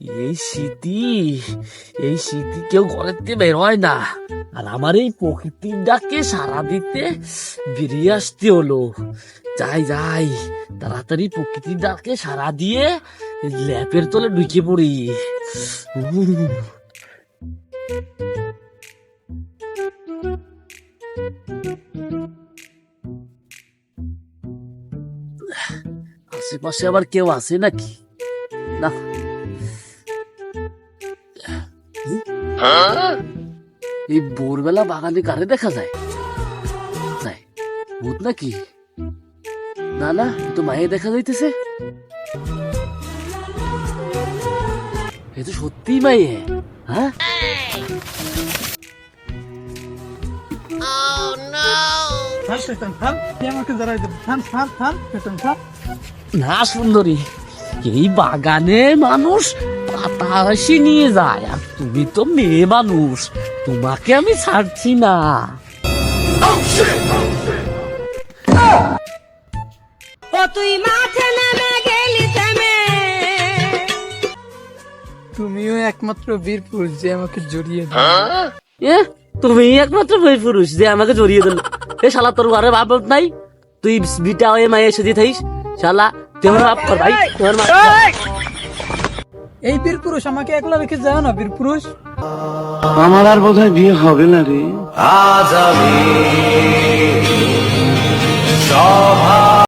এই স্মৃতি এই স্মৃতি কেউ ঘরের থেকে বের হয় না। আর আমার এই প্রকৃতির ডাকে সারা দিতে বেরিয়ে আসতে হলো। যাই যাই, তাড়াতাড়ি প্রকৃতির ডাকে সারা দিয়ে ল্যাপের তলে ঢুকে পড়ি। আশেপাশে আবার কেউ আছে নাকি? এই ভোরবেলা বাগানে কারে দেখা যায়? যায় ভূত নাকি? না না তো মায়ে দেখা যাইতেছে। এ তো সত্যি মায়ে হ্যাঁ? থাম শয়তান থাম তুই আমাকে দাঁড়াই দেবে থাম থাম থাম থাম। না সুন্দরী। এই বাগানে মানুষ পাতা হাসি নিয়ে যায় আর তুমি তো মেয়ে মানুষ তোমাকে আমি ছাড়ছি না। ও তুই মাঠে নেমে গেলি থেমে তুমিও একমাত্র বীর পুরুষ যে আমাকে জড়িয়ে দাও এ তুমি একমাত্র বই পুরুষ যে আমাকে জড়িয়ে দিল এ শালা তোর ঘরে বাপ নাই? তুই বিটা হয়ে মায়ে এসে দিয়ে থাইস শালা তুই আমার বাপ কর ভাই তোমার মা এই বীর পুরুষ আমাকে একলা রেখে যাও না বীর পুরুষ। আমার আর বোধহয় বিয়ে হবে না রে। আজ আমি